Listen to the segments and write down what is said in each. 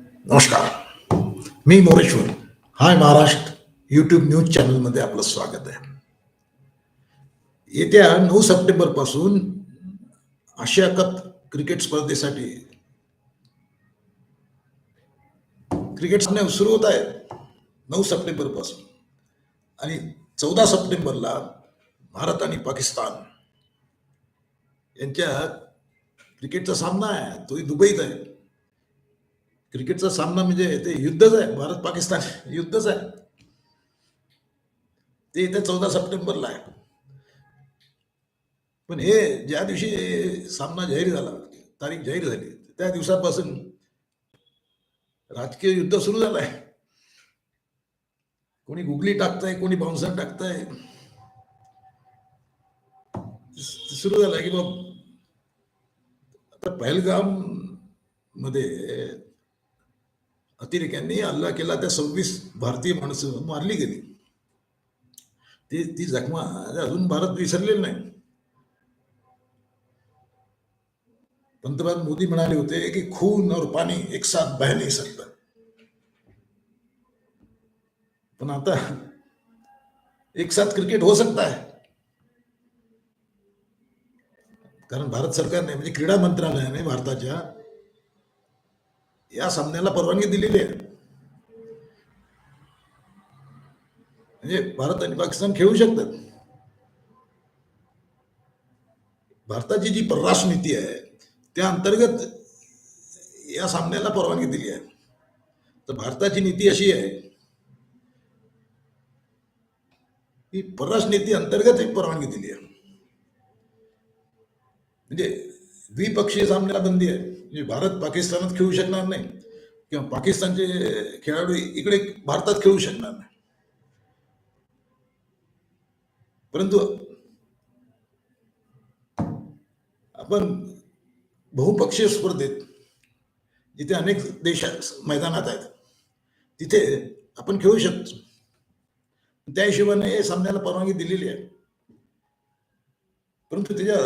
नमस्कार. मी Moreshwar. Hi Maharashtra. YouTube news चॅनलमध्ये आपलं स्वागत आहे. येत्या नऊ सप्टेंबरपासून आशिया कप क्रिकेट स्पर्धेसाठी क्रिकेट सामने सुरू होत आहेत. नऊ सप्टेंबरपासून आणि चौदा सप्टेंबरला भारत आणि पाकिस्तान यांच्या क्रिकेटचा सामना आहे. तोही दुबईत आहे. क्रिकेटचा सामना म्हणजे ते युद्धच आहे भारत पाकिस्तान युद्धच आहे. ते येत्या चौदा सप्टेंबरला आहे. पण हे ज्या दिवशी सामना जाहीर झाला तारीख जाहीर झाली त्या दिवसापासून राजकीय युद्ध सुरू झालं आहे कोणी गुगली टाकताय कोणी बाउन्सर टाकताय. सुरू झालं की बाब आता पहलगाममध्ये अतिरेक्यांनी हल्ला केला त्या सव्वीस भारतीय माणसं मारली गेली ती ती जखमा, अजून भारत विसरलेला नाही. पंतप्रधान मोदी म्हणाले होते की, खून और पाणी एक साथ बह नहीं सकता. पण आता एक साथ क्रिकेट हो सकता है। कारण भारत सरकारने, म्हणजे क्रीडा मंत्रालयाने, भारताच्या या सामन्याला परवानगी दिलेली आहे. म्हणजे भारत आणि पाकिस्तान खेळू शकतात. भारताची जी परराष्ट्र नीती आहे त्या अंतर्गत या सामन्याला परवानगी दिली आहे. तर भारताची नीती अशी आहे की परराष्ट्र नीती अंतर्गत एक परवानगी दिली आहे. म्हणजे द्विपक्षीय सामन्याला बंदी आहे. म्हणजे भारत पाकिस्तानात खेळू शकणार नाही. किंवा पाकिस्तानचे खेळाडू इकडे भारतात खेळू शकणार नाही. परंतु आपण बहुपक्षीय स्पर्धेत जिथे अनेक देश मैदानात आहेत तिथे आपण खेळू शकतो. त्या हिशोबाने सामन्याला परवानगी दिलेली आहे. परंतु त्याच्या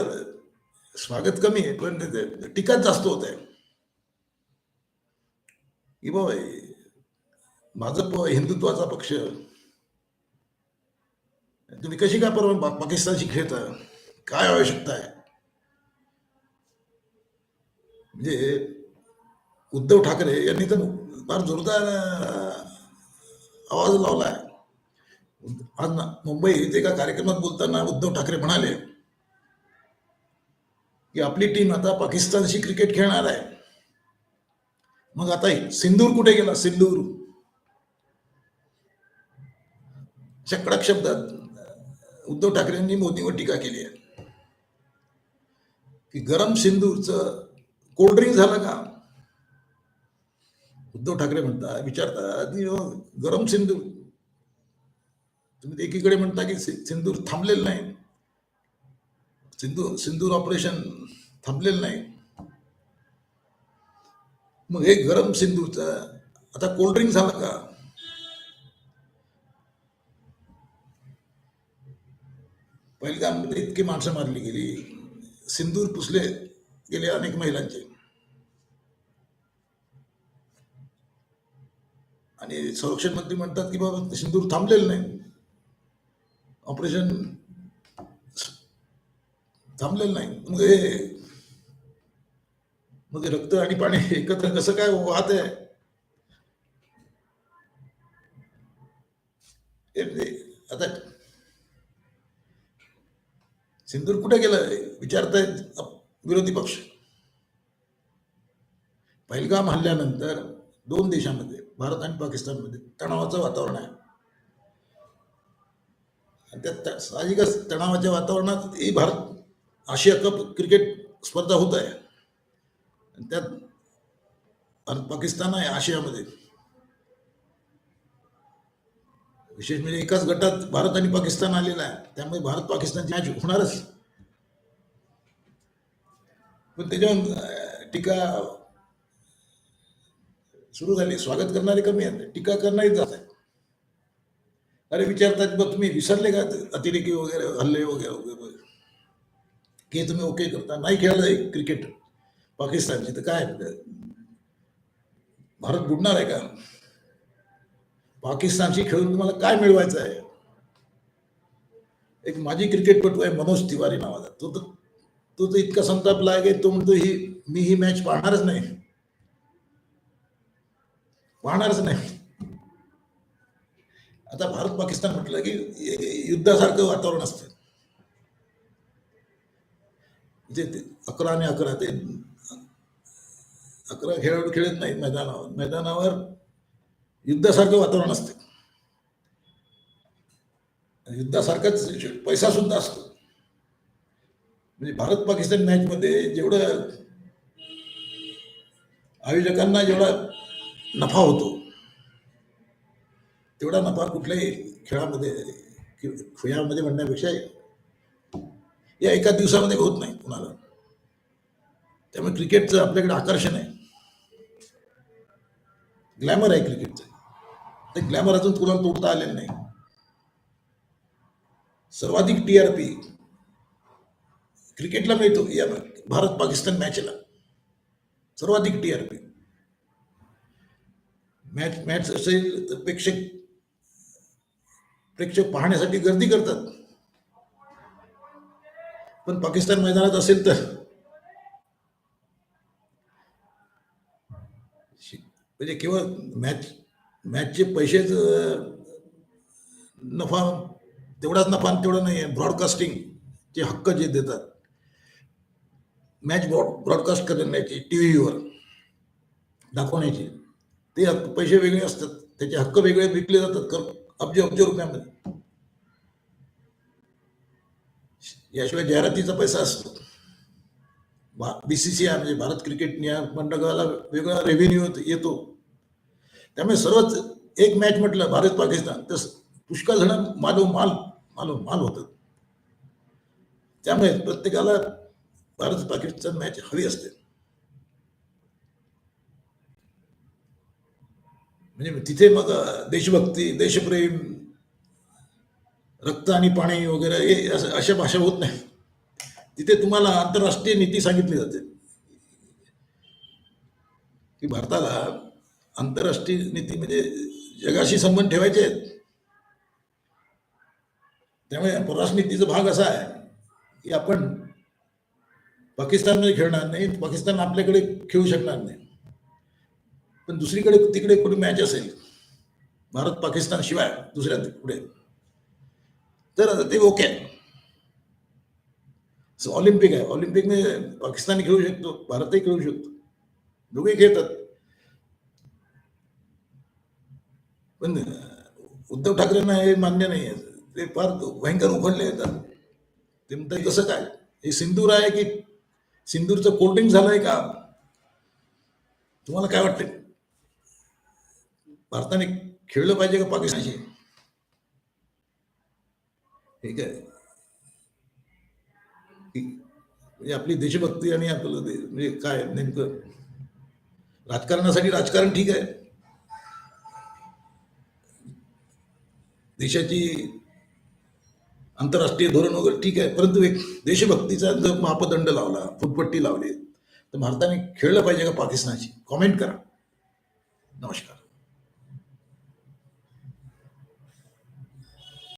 स्वागत कमी आहे पण ते- टीकाच जास्त होत आहे. की बाबा भाजप हिंदुत्वाचा पक्ष. तुम्ही कशी काय परवा पा- पाकिस्तानशी खेळता? काय आवश्यकता आहे? म्हणजे उद्धव ठाकरे यांनी तर फार जोरदार आवाज लावला आहे आज मुंबईत एका कार्यक्रमात बोलताना उद्धव ठाकरे म्हणाले की आपली टीम आता पाकिस्तानशी क्रिकेट खेळणार आहे. मग आता सिंदूर कुठे गेला? सिंदूर. अशा कडक शब्दात उद्धव ठाकरेंनी मोदींवर टीका केली आहे. की गरम सिंदूरचं कोल्ड्रिंक झालं का? उद्धव ठाकरे म्हणता विचारता हो, गरम सिंदूर. तुम्ही एकीकडे म्हणता की सिंदूर थांबलेलं नाही. सिंधू सिंदूर ऑपरेशन थांबलेलं नाही. मग हे गरम सिंदूरचं आता कोल्ड्रिंक झालं का? पहिलगाममध्ये इतकी माणसं मारली गेली. सिंदूर पुसले गेले अनेक महिलांचे. आणि संरक्षण मंत्री म्हणतात की बाबा सिंदूर थांबलेलं नाही. ऑपरेशन थांबलेलं नाही. मग हे मग रक्त आणि पाणी एकत्र कसं काय वाहत आहे? आता सिंदूर कुठे गेलं? विचारतायत विरोधी पक्ष. पहिलगाम हल्ल्यानंतर दोन देशांमध्ये भारत आणि पाकिस्तानमध्ये तणावाचं वातावरण आहे. आणि त्या साहजिकच तणावाच्या वातावरणात ही भारत आशिया कप क्रिकेट स्पर्धा होत आहे. आणि त्यात भारत पाकिस्तान आहे आशियामध्ये. विशेष म्हणजे एकाच गटात भारत आणि पाकिस्तान आलेला आहे. त्यामुळे भारत पाकिस्तानची मॅच होणारच. पण त्याच्यावर टीका सुरू झाली. स्वागत करणारे कमी आहेत. टीका करणारे जात आहेत. अरे विचारतात बघ तुम्ही विसरले का अतिरेकी वगैरे हल्ले वगैरे? की तुम्ही ओके करता. नाही खेळलं क्रिकेट पाकिस्तानची तर काय? भारत बुडणार आहे का? पाकिस्तानशी खेळून तुम्हाला काय मिळवायचं आहे? एक माजी क्रिकेटपटू आहे मनोज तिवारी नावाचा. तो तर तो तर इतका संतापला आहे की तो म्हणतो ही मी ही मॅच पाहणारच नाही. पाहणारच नाही. आता भारत पाकिस्तान म्हटलं की युद्धासारखं वातावरण असतं. जे ते अकरा आणि अकरा ते अकरा खेळाडू खेळत नाहीत मैदानावर. मैदानावर युद्धासारखं वातावरण असतं. युद्धासारखाच पैसा सुद्धा असतो. म्हणजे भारत पाकिस्तान मॅच मध्ये जेवढं आयोजकांना जेवढा नफा होतो तेवढा नफा कुठल्याही खेळामध्ये कि- खेळामध्ये म्हणण्यापेक्षा या एका दिवसामध्ये होत नाही कुणाला. त्यामुळे क्रिकेटचं आपल्याकडे आकर्षण आहे. ग्लॅमर आहे क्रिकेटचं. ते ग्लॅमर अजून कुणाला तोडता आलेलं नाही. सर्वाधिक टी आर पी क्रिकेटला मिळतो. या भारत पाकिस्तान मॅचला सर्वाधिक T R P. Match match असेल तर प्रेक्षक प्रेक्षक पाहण्यासाठी गर्दी करतात. पण पाकिस्तान मैदानात असेल तर. म्हणजे केवळ मॅच मॅचचे पैसेच नफा तेवढाच नफा तेवढा नाही आहे ब्रॉडकास्टिंगचे हक्क जे देतात. मॅच ब्रॉड ब्रॉडकास्ट करण्याची टी व्हीवर दाखवण्याची ते हक्क पैसे वेगळे असतात. त्याचे हक्क वेगळे विकले जातात. कर अब्ज अब्ज रुपयामध्ये. याशिवाय जाहिरातीचा पैसा असतो. बी सी सी आय म्हणजे भारत क्रिकेट नियामक मंडळाला वेगळा रेव्हेन्यू येतो त्यामुळे सर्वच एक मॅच म्हटलं भारत पाकिस्तान तर पुष्कळ जण मालो माल मालो माल होतात. त्यामुळे प्रत्येकाला भारत पाकिस्तान मॅच हवी असते. म्हणजे तिथे मग देशभक्ती देशप्रेम रक्त आणि पाणी वगैरे हे असं- अशा भाषा होत नाही. तिथे तुम्हाला आंतरराष्ट्रीय नीती सांगितली जाते. की भारताला आंतरराष्ट्रीय नीती म्हणजे जगाशी संबंध ठेवायचे आहेत. त्यामुळे परराष्ट्र नीतीचा भाग असा आहे की आपण पाकिस्तानमध्ये खेळणार नाही पाकिस्तान आपल्याकडे खेळू शकणार नाही. पण दुसरीकडे तिकडे कुठे मॅच असेल भारत पाकिस्तान शिवाय दुसऱ्या पुढे तर ते ओके आहे ऑलिम्पिक आहे. ऑलिम्पिकने पाकिस्तान खेळू शकतो भारतही खेळू शकतो. दोघेही खेळतात. पण उद्धव ठाकरेंना हे मान्य नाही आहे. ते फार भयंकर उघडले येतात. ते म्हणतात कसं काय? हे सिंदूर आहे की सिंदूरचं कोटिंग झालंय का? तुम्हाला काय वाटतं भारताने खेळलं पाहिजे का पाकिस्तानशी? ठीक आहे. म्हणजे आपली देशभक्ती आणि आपलं दे- म्हणजे काय नेमकं? राजकारणासाठी राजकारण ठीक आहे. देशाची आंतरराष्ट्रीय धोरण वगैरे ठीक आहे. परंतु एक देशभक्तीचा जर मापदंड लावला फुटपट्टी लावली तर भारताने खेळलं पाहिजे का पाकिस्तानशी? कॉमेंट करा. नमस्कार.